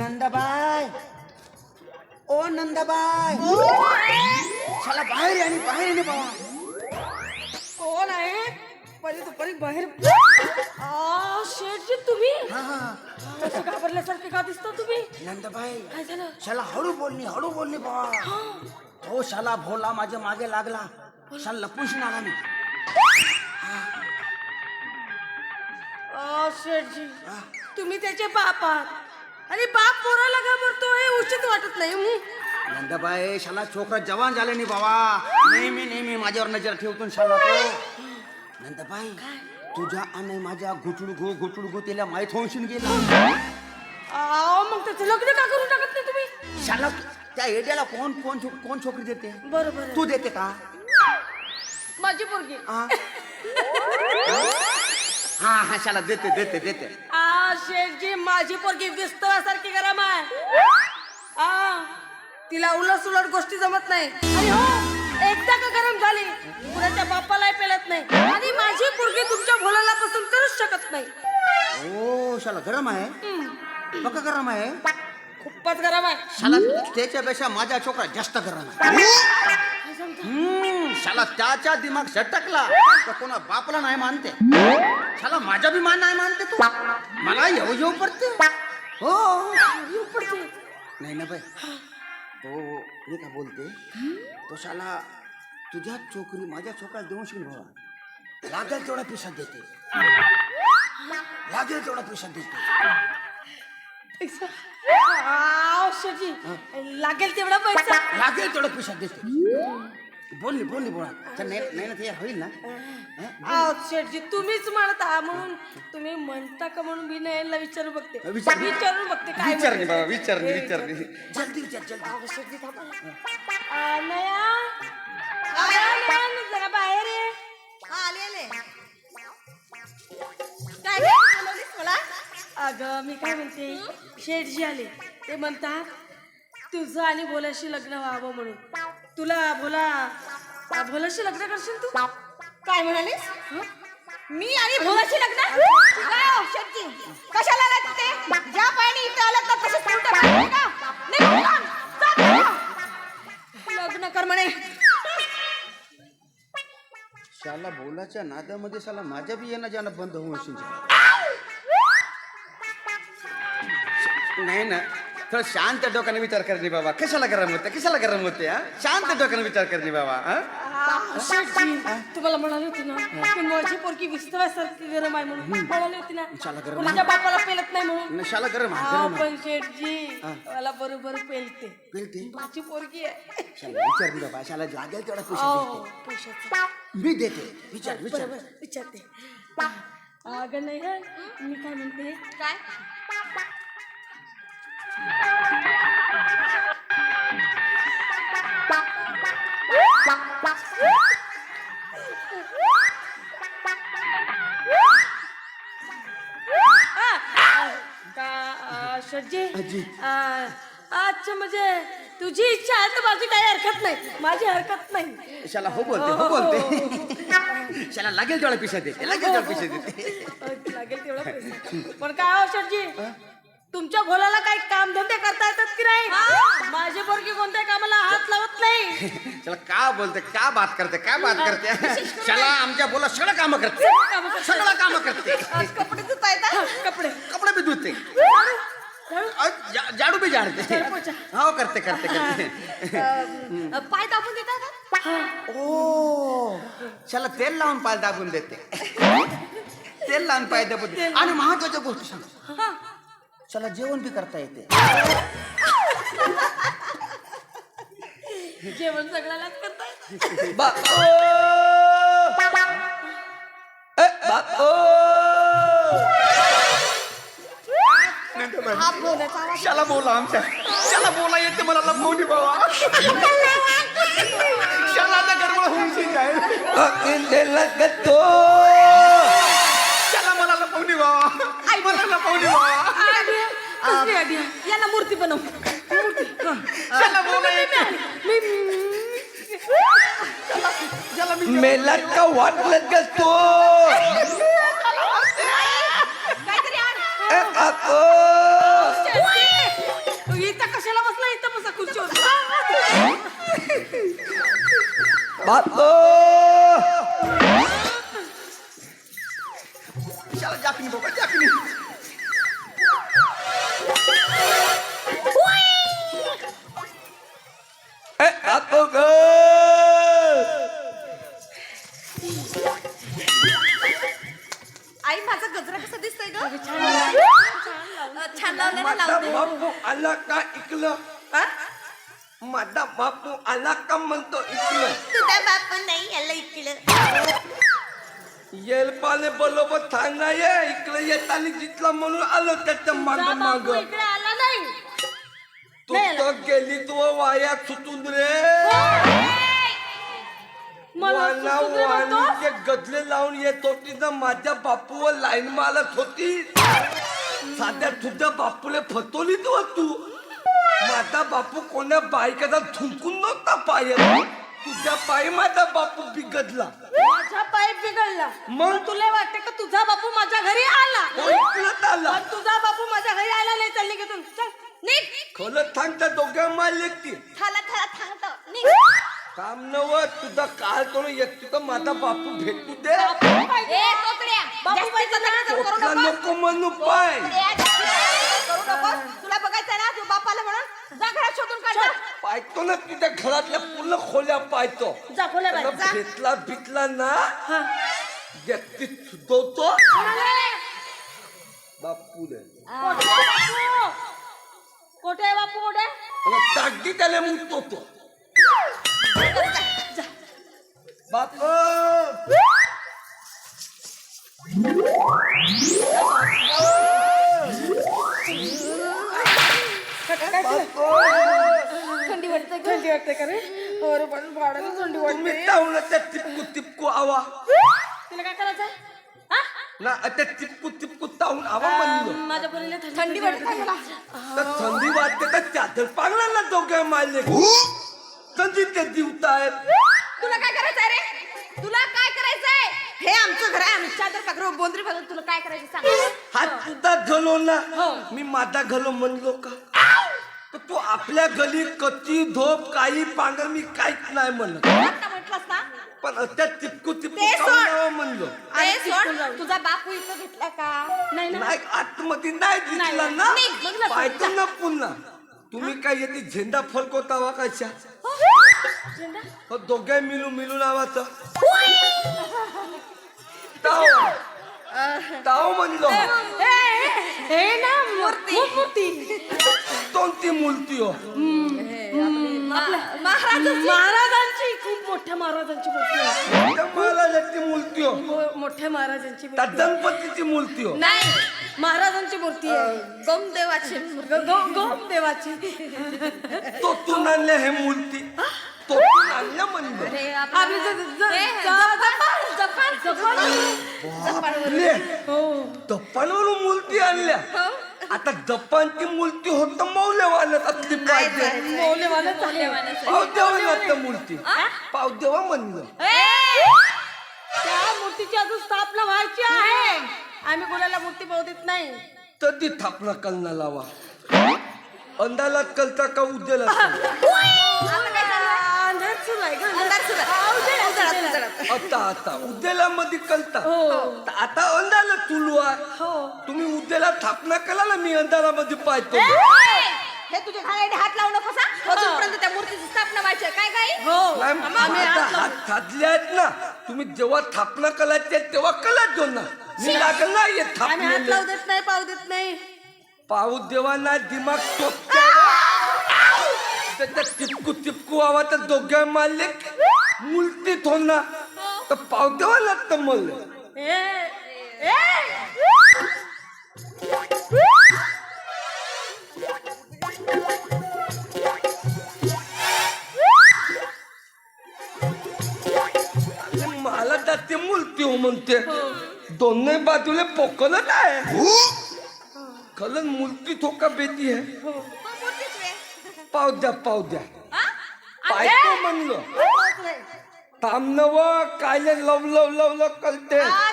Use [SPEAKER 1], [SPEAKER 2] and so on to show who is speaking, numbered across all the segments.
[SPEAKER 1] नंदाबाई। ओ नंदाबाई। चला बाहेर आणि बाहेर ये ना बाबा
[SPEAKER 2] कोण आहे पहिले दुपारी बाहेर शेठजी तुम्ही?
[SPEAKER 1] हा हा।
[SPEAKER 2] असं घाबरल्यासारखे का दिसता तुम्ही
[SPEAKER 1] नंदाबाई
[SPEAKER 2] काय झालं?
[SPEAKER 1] शाला हळू बोलणी हळू बोलणी बाबा हो. शाला भोला माझ्या मागे लागला. शाला लपून आला मी.
[SPEAKER 2] शेठजी. तुम्ही त्याचे बाप आहात. आणि बाप पोराला घाबरतो हे उचित वाटत नाही हं?
[SPEAKER 1] नंदाबाई शाला छोकरा जवान झाले नाही बाबा. नेहमी नेहमी माझ्यावर नजर ठेवतो शाला तो. नंदाबाई तुझ्या आणि माझ्या घुटुड गो घुटुड गो त्याला माहीत होऊन गेला.
[SPEAKER 2] मग त्याचं लग्न का करू टाकत नाही तुम्ही?
[SPEAKER 1] शाला त्या एड्याला कोण कोण छो- कोण छोकरी देते?
[SPEAKER 2] बरोबर
[SPEAKER 1] तू देते का?
[SPEAKER 2] माझी पोरगी.
[SPEAKER 1] हा? हा हा शाला देते देते देते.
[SPEAKER 2] आ शेठजी माझी पोरगी विस्तवासारखी गरम आहे. आ तिला उलट सुलट गोष्टी जमत नाही. आणि हो एकदा का गरम झाली कुणाच्या बापालाही पेलत नाही. आणि माझी पोरगी तुमच्या भोलाला पसंत करूच शकत नाही.
[SPEAKER 1] ओ शाला गरम आहे? पक्का गरम आहे.
[SPEAKER 2] खूपच गरम आहे.
[SPEAKER 1] शाला त्याच्यापेक्षा माझा छोकरा जास्त गरम आहे. हम्म, शाला त्याच्या दिमाग सटकला तर कोणा बापला नाही मानते. शाला माझा बी मान नाही मानते तू. मला येऊ येऊ पडते. हो.
[SPEAKER 2] येऊ पडते.
[SPEAKER 1] नाही ना बाई. तो मी का बोलते? तो शाला तुझ्या चोकरी माझ्या छोकरा देऊन शिकल बाबा. लागेल तेवढा पैसा देते. लागेल तेवढा पैसा देते.
[SPEAKER 2] लागेल तेवढा पैसा.
[SPEAKER 1] लागेल तेवढा पैसा देते. बोलली बोलली बोला तर नाही नाही ना ते होईल ना? हं?
[SPEAKER 2] आ, शेठजी तुम्हीच म्हणता म्हणून. तुम्ही म्हणता का म्हणून मी नयनला विचारू बघते.
[SPEAKER 1] विचार.
[SPEAKER 2] विचारून बघते काय
[SPEAKER 1] विचार नाही
[SPEAKER 2] म्हणते.
[SPEAKER 1] बाबा विचार नाही
[SPEAKER 2] हे,
[SPEAKER 1] विचार नाही. जल्दी विचार जल्दी.
[SPEAKER 2] अहो, शेठजी थांबा ना. आ, नया नया, अगं मी काय म्हणते? शेठजी आले. ते म्हणतात तुझं आणि भोल्याशी लग्न व्हावं म्हणून. तुला भोला आ, भोलाशी लग्न करशील तू?
[SPEAKER 3] काय म्हणालीस?
[SPEAKER 2] हं?
[SPEAKER 3] मी आणि भोगाशी लग्न? काय हो, कशाला आलात ते ज्या पायाने इथं तसंच उलटं. जा तिकडं. लग्न कर म्हणे.
[SPEAKER 1] शाला बोलाच्या नादामध्ये शाला माझ्या बी येणं जाणं बंद होऊन नाही ना. थोडं शांत डोक्याने विचार करणे बाबा. कशाला गरम होते? कशाला गरम होते हा? शांत डोक्याने विचार करणे बाबा हा?
[SPEAKER 2] शेठजी तुम्हाला म्हणाली होती ना की माझी पोरगी विस्तवासारखी गरम आहे म्हणून. म्हणाली होती ना
[SPEAKER 1] शाला गरम
[SPEAKER 2] कुणाच्या बापाला पेलत नाही म्हणून.
[SPEAKER 1] नाही, शाला गरम
[SPEAKER 2] हा
[SPEAKER 1] गरम
[SPEAKER 2] पण शेठजी मला बरोबर पेलते.
[SPEAKER 1] पेलते?
[SPEAKER 2] माझी पोरगी आहे.
[SPEAKER 1] शाला विचार नाही बाबा शाला लागेल तेवढा पैसा
[SPEAKER 2] अहो, पैशाचं.
[SPEAKER 1] मी देते. विचार विचार.
[SPEAKER 2] बरोबर विचारते. अगं नाही हं, मी काय म्हणते?
[SPEAKER 3] काय?
[SPEAKER 2] शेठजी
[SPEAKER 1] आजी.
[SPEAKER 2] आ, अच्छा म्हणजे तुझी इच्छा आहे तर माझी काही हरकत नाही. माझी हरकत नाही.
[SPEAKER 1] शाला हो बोलते हो बोलते. शाला लागेल तेवढा पैसा देते लागेल तेवढा पैसा देते.
[SPEAKER 2] अ, लागेल तेवढा पैसा. पण काय हो शेठजी? तुमच्या भोलाला काही काम धंदे करता येतात की नाही? माझी पोरगी कोणत्या कामाला हात लावत नाही.
[SPEAKER 1] चला का बोलते का बात करते काय बात करते? शाला आमच्या बोला सगळं काम करते.
[SPEAKER 2] कामं करते.
[SPEAKER 1] सगळं काम करते.
[SPEAKER 3] आज कपडे धुता येतात.
[SPEAKER 2] कपडे.
[SPEAKER 1] कपडे भी धुते.
[SPEAKER 2] झाडू, झाडू.
[SPEAKER 1] और जा- झाड़ू भी झाड़ते. हो करते करते करते
[SPEAKER 3] अ, पाय दाबून देतात का?
[SPEAKER 1] ओ चला तेल लावून पाय दाबून देते तेल लावून पाय दाबून देते. आणि महत्त्वाच्या गोष्टी सांग
[SPEAKER 3] हा.
[SPEAKER 1] चला जेवण बी करता येते
[SPEAKER 2] जेवण सगळ्यालाच करताय
[SPEAKER 1] बा ओ! शाला बोला आमच्या. शाला बोला येते मला लपवणी बाबा. शाला आता गडबड होऊन जाईल. शाला मला लपवणी बाबा मला लपवणी बाबा
[SPEAKER 2] कसली आयडिया
[SPEAKER 3] यांना मूर्ती बनव.
[SPEAKER 2] मूर्ती.
[SPEAKER 1] शाला बोला येते.
[SPEAKER 2] मी- मी-
[SPEAKER 4] मेला का वाटलं का तो? बापू
[SPEAKER 1] शाला जाकणी बाबा जाकणी
[SPEAKER 4] ए, काकू ग
[SPEAKER 3] आई माझा गजरा कसा दिसतोय ग? छान लावलं. ना
[SPEAKER 4] माझा
[SPEAKER 3] लावते
[SPEAKER 4] बापू आला का इकलं?
[SPEAKER 3] हा?
[SPEAKER 4] माझा बापू आला का म्हणतो इकलं
[SPEAKER 3] तुझा बाप नाही याला इकडं
[SPEAKER 4] येल पाले बरोबर सांगा ये इकडे येताना जितला म्हणून आलं त्याच्या माग माग
[SPEAKER 2] बापू इकडे आला नाही
[SPEAKER 4] तू
[SPEAKER 2] नाही
[SPEAKER 4] तर गेली तू वाया सुटून रे
[SPEAKER 2] मला
[SPEAKER 4] वाना
[SPEAKER 2] सुचू दे म्हणतो.
[SPEAKER 4] वाणीचे गजले लावून येत होती ना माझ्या बापूवर लाईन मारत होती साध्या तुझ्या बापूले फतवली तू तू माझा बापू कोण्या बायकाचा थुंकून नव्हता पाय तुझ्या पायी माझा बापू बिघडला.
[SPEAKER 2] माझा पाईप बिघडला.
[SPEAKER 4] मग?
[SPEAKER 2] तुला वाटतं का तुझा बापू माझ्या घरी आला? पण तुझा बापू माझ्या घरी आला नाही चालली की तू? चल
[SPEAKER 3] निघ.
[SPEAKER 4] खरं सांगता दोघ्या मारले ती
[SPEAKER 3] थाला थाला थांबतो निघ.
[SPEAKER 4] काम नव तुझा काल तो एकटी तर माझा बापू भेटू दे.
[SPEAKER 3] ए
[SPEAKER 2] बापू
[SPEAKER 3] जास्तीचं
[SPEAKER 2] पाहिजे ना,
[SPEAKER 3] नका करू नकोस.
[SPEAKER 4] नको. म्हणू पाय.
[SPEAKER 3] नकोस. तुला बघायचं ना तू बापाला म्हणून जा घरात शोधून काढ जा.
[SPEAKER 4] पाहतो ना तुझ्या घरातल्या पूर्ण खोल्या पाहतो
[SPEAKER 2] जा खोल्या बाहेर,
[SPEAKER 4] त्याला
[SPEAKER 2] जा.
[SPEAKER 4] भेटला बिटला ना. व्यक्ती सुधवतो
[SPEAKER 2] कोणाला?
[SPEAKER 4] बापूले
[SPEAKER 2] कोठे आहे बापू? कोठे आहे बापू कोठे
[SPEAKER 4] आणि टाकी त्याला मुतो तो बापू
[SPEAKER 2] थंडी वाटते थंडी वाटते का रे? बरं पण भाड्याला थंडी
[SPEAKER 4] तुम्ही
[SPEAKER 2] वाटते
[SPEAKER 4] टावलं त्या टिपकू टिपकू आवा.
[SPEAKER 2] तिला काय करायचं हा?
[SPEAKER 4] ना त्या टिपकू टिपकू तावून आवा म्हणलो.
[SPEAKER 2] माझ्या पोरीला थंडी वाटते मला?
[SPEAKER 4] तर थंडी वाटते तर चादर पागला ना दोघे मारले? थंडी ते दिवतायत
[SPEAKER 3] तुला काय करायचंय रे? तुला काय करायचंय? हे आमचं घर आहे आम्ही चादर पाकरो बोंद्री पाकरो तुला काय करायचं सांग.
[SPEAKER 4] हात सुद्धा घालो ना. मी माझा घालो म्हणलो का? तर तू आपल्या गली कच्ची झोप काही पांगर मी काहीच नाही म्हणत
[SPEAKER 3] आता म्हटलंस ना?
[SPEAKER 4] पण त्या टिपकू टिपकू
[SPEAKER 3] ते सोड.
[SPEAKER 4] खाऊन यावं म्हणलो
[SPEAKER 3] सोड. तुझा बापू इथं घेतला का?
[SPEAKER 2] नाही ना?
[SPEAKER 4] नाही आतमध्ये नाही दिसला
[SPEAKER 2] नाही.
[SPEAKER 4] ना. पाहतो ना पुन्हा. तुम्ही काय येते झेंडा फडकवता कशा? हो, दोघे मिळून मिळून आवाचं ताव. ताव म्हणलो.
[SPEAKER 2] हे ना मूर्ती. मूर्ती.
[SPEAKER 4] कोणती मूर्ती हो.
[SPEAKER 3] महाराज
[SPEAKER 2] महाराजांची? खूप मोठ्या महाराजांची मूर्ती आहे
[SPEAKER 4] त्या महाराजाची मूर्ती हो.
[SPEAKER 2] मो- मोठ्या महाराजांची
[SPEAKER 4] त्या
[SPEAKER 2] मूर्ती आहे.
[SPEAKER 4] गणपतीची मूर्ती हो.
[SPEAKER 3] नाही
[SPEAKER 2] महाराजांची मूर्ती आहे.
[SPEAKER 3] गमदेवाची
[SPEAKER 2] ग- ग- गोप देवाची
[SPEAKER 4] तो तू आणल्या हे मूर्ती तो तू आणल्या म्हणलं
[SPEAKER 2] आपली ज- ज- ज- जपान जपान जपान
[SPEAKER 4] बापरे.
[SPEAKER 2] हो.
[SPEAKER 4] मूर्ती आणल्या. आता जपानची मूर्ती होत मौल्यवानच असली पाहिजे.
[SPEAKER 2] मौल्यवानच आहे.
[SPEAKER 4] पाव देवा लागतं मूर्ती. पाव देवा म्हणलं.
[SPEAKER 2] त्या मूर्तीची अजून स्थापना व्हायची आहे. आम्ही कोणाला मूर्ती पाहू देत नाही.
[SPEAKER 4] तर ती थापना कलना लावा. अंधारात कलता का उद्याला
[SPEAKER 2] अंधार सुरू आहे का?
[SPEAKER 3] अंधार सुरू आहे.
[SPEAKER 2] उजेड,
[SPEAKER 3] उजेडात,
[SPEAKER 2] उजेड.
[SPEAKER 3] उजेडात.
[SPEAKER 4] आता आता. उद्याला मध्ये कलता.
[SPEAKER 2] हो.
[SPEAKER 4] आता अंधारात तुलू आहे.
[SPEAKER 2] हो.
[SPEAKER 4] तुम्ही उद्याला थापना कला ना मी अंधारामध्ये पाहतो.
[SPEAKER 3] हे तुझ्या हात लावू नकोस हा. अजूनपर्यंत त्या मूर्तीची स्थापना व्हायची आहे. काय काय
[SPEAKER 2] हो.
[SPEAKER 4] आता
[SPEAKER 2] हात
[SPEAKER 4] आहेत ना. तुम्ही जेव्हा थापना कलाचे तेव्हा कलाच जो ना. मी लागल ना
[SPEAKER 2] आम्ही हात लावू देत नाही पाहू देत नाही.
[SPEAKER 4] पाऊस देवाना दिमाग त्याच्या टिपकू टिपकू आवा तर दोघ्या मारले मुलतीत होणार. तर पाव देवाला तर मरले
[SPEAKER 2] ए, ए.
[SPEAKER 4] आणि मला तर ते मुलती हो म्हणते. दोन्ही बाजूला पोकलच आहे. खलन मुलती ठोका बेती आहे.
[SPEAKER 3] हो.
[SPEAKER 4] पाव द्या पाव द्या? पायतो म्हणलो. नव कायले लव लव लव लव
[SPEAKER 2] हात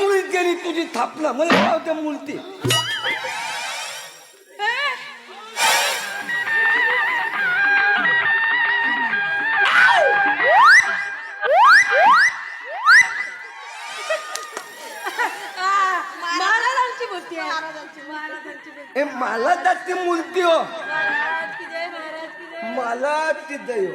[SPEAKER 4] तुळीत गेली तुझी थापना मला काय होते मूर्ती
[SPEAKER 2] आ, महाराजांची मूर्ती आहे. महाराजांची महाराजांची मूर्ती.
[SPEAKER 4] ए मला जाती मूर्ती हो.
[SPEAKER 2] महाराज की जय महाराज की जय.
[SPEAKER 4] मला ती दैव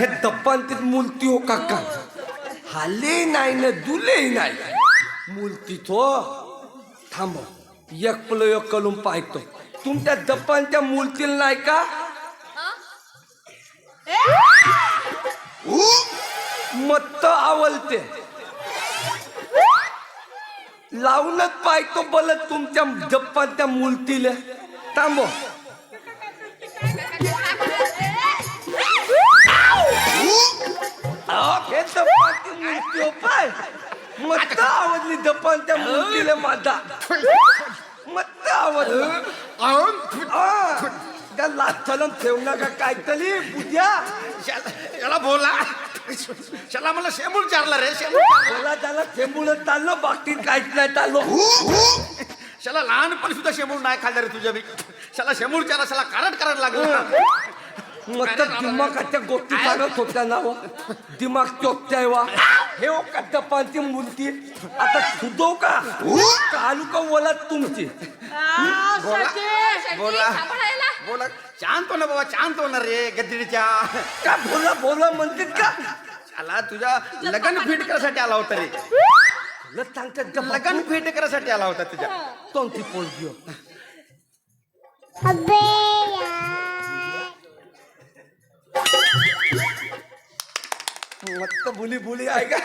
[SPEAKER 4] हे दप्पांतीत मूर्ती हो काका. हाले नाही ना दुले नाही. मूर्ती तो थांब. एक पल एक कलून पाहतो. तुमच्या दप्पांच्या मूर्तीला नाही का? मत्त आवलते. लावूनच पाहतो बलत तुमच्या दप्पांच्या मूर्तीला थांबो. हे दप्पांची मूर्ती हो पाय मत्त आवडली दप्पांच्या मूर्तीला माझा. मत्त आवडली. आ, त्या लाथाला ठेवू नका काहीतरी
[SPEAKER 1] शाला- याला बोला. शाला मला शेमूळ चारला रे शेमूळ
[SPEAKER 4] त्याला थेंबून चाललो बाकी काहीच नाही चाललो.
[SPEAKER 1] शाला लहानपणी सुद्धा शेमूळ नाही खाल्ला रे तुझ्या बी शाला शेमूळ चारा शाला कारट करायला लागलं.
[SPEAKER 4] मग तर दिमागाच्या गोष्टी सांगत होत्या ना व. दिमाग चोपत्याय वा. हे ओ कट्टपांची मूर्ती आता सुधो का? कालू का बोला. तुमची
[SPEAKER 1] बोला. बोला. शांत हो ना बाबा शांत हो ना रे गद्दीच्या.
[SPEAKER 4] का बोला बोला म्हणते का?
[SPEAKER 1] शाला तुझ्या लग्न फिट करायसाठी आला होता रे.
[SPEAKER 4] ल सांगतात का
[SPEAKER 1] लग्न फिट करायसाठी आला होता तुझ्या.
[SPEAKER 4] कोणती पोरगी हो? मस्त बुली बुली आहे का?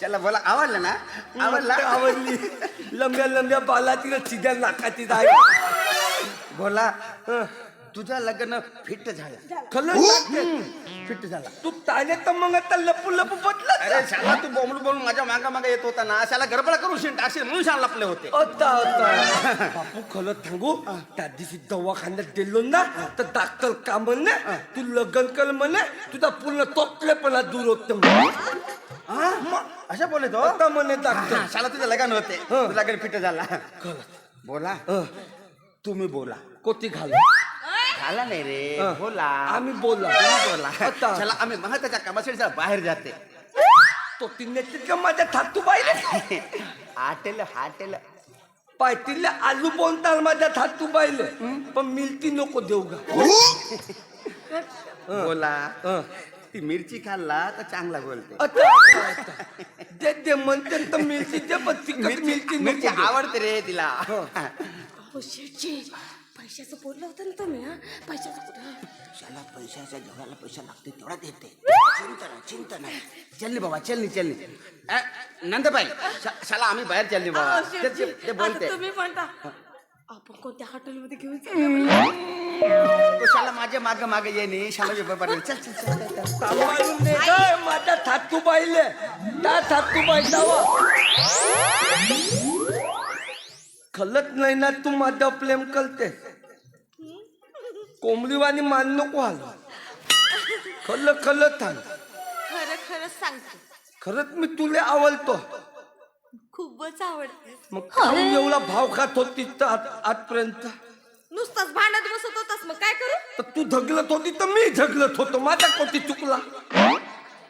[SPEAKER 1] शाला बोला आवडलं ना? आवडला?
[SPEAKER 4] आवडली. लंब्या लंब्या बालाची सिध्या नाकाची आहे.
[SPEAKER 1] बोला. तुझं लग्न फिट झालं.
[SPEAKER 4] खलं
[SPEAKER 1] फिट झाला.
[SPEAKER 4] तू ताले तर मग आता लपू लपू बदलत
[SPEAKER 1] अरे शाला तू बोंबल बोलून माझ्या मागा मागा येत होता ना. शाला गडबड करून शिंट टाकशील म्हणून शाला लपले होते.
[SPEAKER 4] बापू खरं सांगू त्या दिवशी दवाखान्यात गेलो ना तर डॉक्टर का म्हणे तू लग्न कर म्हणे तुझा पूर्ण तोकलेपणा दूर होते.
[SPEAKER 1] हा? अशा बोलले तो
[SPEAKER 4] आता म्हणे डॉक्टर
[SPEAKER 1] शाला तुझं लग्न होते.
[SPEAKER 4] हं.
[SPEAKER 1] तुझं लग्न फिट झाला. बोला. तुम्ही बोला.
[SPEAKER 4] कोती घाल.
[SPEAKER 1] झाला नाही रे. बोला.
[SPEAKER 4] आम्ही बोला
[SPEAKER 1] तुम्ही बोला.
[SPEAKER 4] आता.
[SPEAKER 1] चला आम्ही महत्त्वाच्या कामासाठी जरा बाहेर जाते.
[SPEAKER 4] तो तिने का माझ्या थातू पाहिले
[SPEAKER 1] हाटेल. हाटेल
[SPEAKER 4] पायतीले आलू बोलताल माझ्या थातू पाहिले पण मिलती नको देऊ गा.
[SPEAKER 1] बोला.
[SPEAKER 4] हं.
[SPEAKER 1] ती मिरची खाल्ला तर चांगला बोलते.
[SPEAKER 4] आता, आता, आता. दे दे म्हणते तर मिलती दे पण तिखट
[SPEAKER 1] मिरची मिरची. आवडते रे तिला.
[SPEAKER 2] हो. शेटजी पैशाचं बोललं होतं ना तुम्ही हा? पैशाचं कुठं?
[SPEAKER 1] शाला पैशाच्या जेवढ्याला पैसा लागते तेवढा देते. चिंता नाही चिंता नाही. चलनी बाबा चलनी चलनी अ, नंदबाई शा- शाला आम्ही बाहेर चलनी बाबा. ते-
[SPEAKER 2] आता
[SPEAKER 1] बोलते
[SPEAKER 2] तुम्ही म्हणता आपण कोणत्या हॉटेलमध्ये घेऊन?
[SPEAKER 1] तो शाला माझ्या मागे मागे येणे शाला बी बरोबर चल चल चल, चल चल.
[SPEAKER 4] सांभाळून दे गं, माझ्या थातू पाहिले त्या थातू पाहिजावा खलत नाही ना तू माझा प्रेम करते. कोंबडीवाणी मान नको आलो खल खल थांब.
[SPEAKER 3] खरं खरं सांगते.
[SPEAKER 4] खरंच मी तुला आवडतो.
[SPEAKER 3] खूपच आवडते.
[SPEAKER 4] मग खाऊन एवढा भाव खात होती तर आज- आजपर्यंत
[SPEAKER 3] नुसताच भांडत बसत होतास मग काय करू?
[SPEAKER 4] तर तू झगलत होती तर मी झगलत होतो. माझा कोटी चुकला.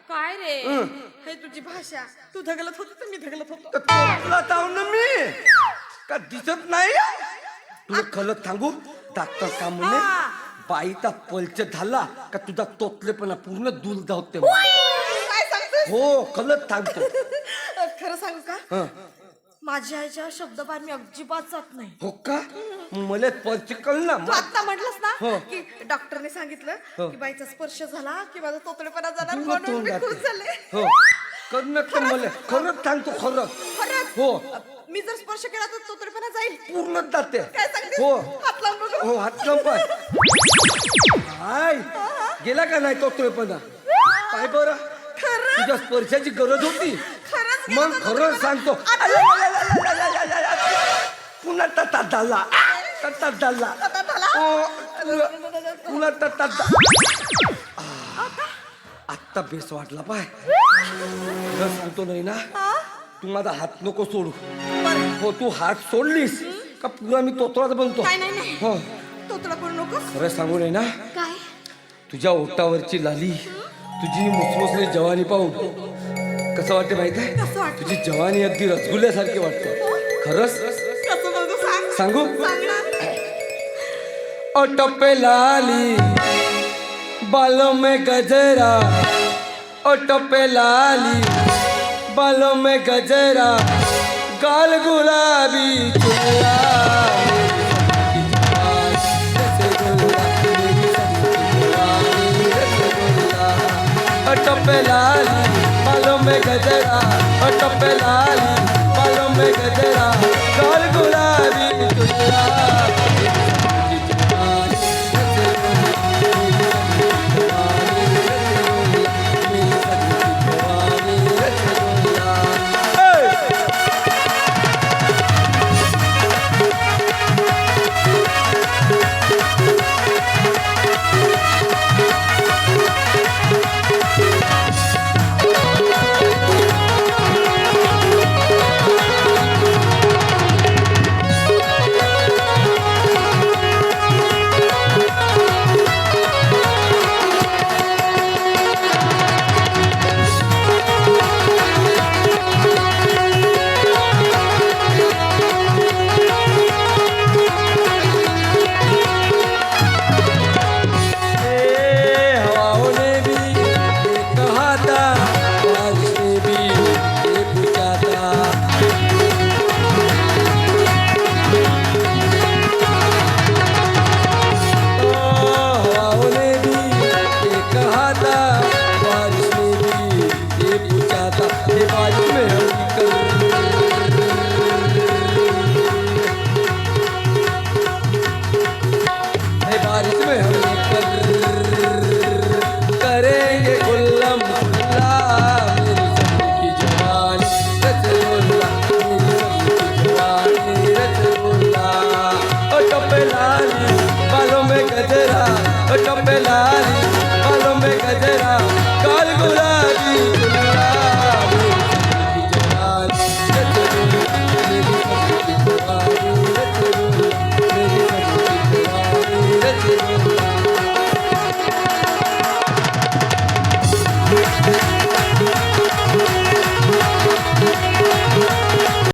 [SPEAKER 3] काय रे? हे. तुझी भाषा. तू धगलत होती तर मी धगलत होतो.
[SPEAKER 4] तर जाऊ ना मी? का दिसत नाही? तुला खलत सांगू डॉक्टर का म्हणे. बाईचा पलच झाला का तुझा तोतलेपणा पूर्ण दूर धावते
[SPEAKER 3] काय
[SPEAKER 4] हो खलत सांगतो.
[SPEAKER 3] खरं सांगू का. माझ्या आईच्या शब्दबार मी अजिबात जात नाही.
[SPEAKER 4] हो का? मला पलच कळ ना.
[SPEAKER 3] तू आता म्हटलंस ना
[SPEAKER 4] हो.
[SPEAKER 3] की डॉक्टरने सांगितलं
[SPEAKER 4] हो.
[SPEAKER 3] की बाईचा स्पर्श झाला की माझा तोतडेपणा जाणार
[SPEAKER 4] पूर्ण
[SPEAKER 3] म्हणून मी खुश झाले.
[SPEAKER 4] हो. करणं तर मला खरंच सांगतो खरं
[SPEAKER 3] खरंच.
[SPEAKER 4] हो.
[SPEAKER 3] मी जर स्पर्श केला तर तोतडेपणा जाईल.
[SPEAKER 4] पूर्ण जाते.
[SPEAKER 3] काय सांगते
[SPEAKER 4] हो.
[SPEAKER 3] हात लावून बघू.
[SPEAKER 4] हो हात हाय गेला का नाही तो तुळेपणा काय बरं. तुझ्या स्पर्शाची गरज होती.
[SPEAKER 3] खरंच गेला
[SPEAKER 4] मग
[SPEAKER 3] तो
[SPEAKER 4] खरं
[SPEAKER 3] तुळेपणा.
[SPEAKER 4] सांगतो. पुन्हा तता झाला. तता झाला.
[SPEAKER 3] तता झाला?
[SPEAKER 4] पुन्हा तता आत्ता बेस वाटला पाय. सांगतो नाही ना? तू माझा हात नको सोडू. हो तू हात सोडलीस का पुरा मी तोतराच बनतो?
[SPEAKER 3] काय नाही नाही.
[SPEAKER 4] हो.
[SPEAKER 3] तोतडा करू नकोस.
[SPEAKER 4] खरं सांगू नाही ना?
[SPEAKER 3] काय?
[SPEAKER 4] तुझ्या ओटावरची लाली तुझी मुसमुसली जवानी पाहून. कसं वाटते माहीत आहे?
[SPEAKER 3] कसं वाटतं?
[SPEAKER 4] तुझी जवानी अगदी रसगुल्ल्यासारखी वाटते. खरंच?
[SPEAKER 3] कसं बघू सांग.
[SPEAKER 4] सांगू?
[SPEAKER 3] सांग ना.
[SPEAKER 4] ओटपे लाली बालों में गजरा. ओटो पे लाली बालों में गजरा गाल गुलाबी चुला टप्पे लाली बालों में गजरा टप्पे लाली बालों में गजरा गाल गुलाबी चुला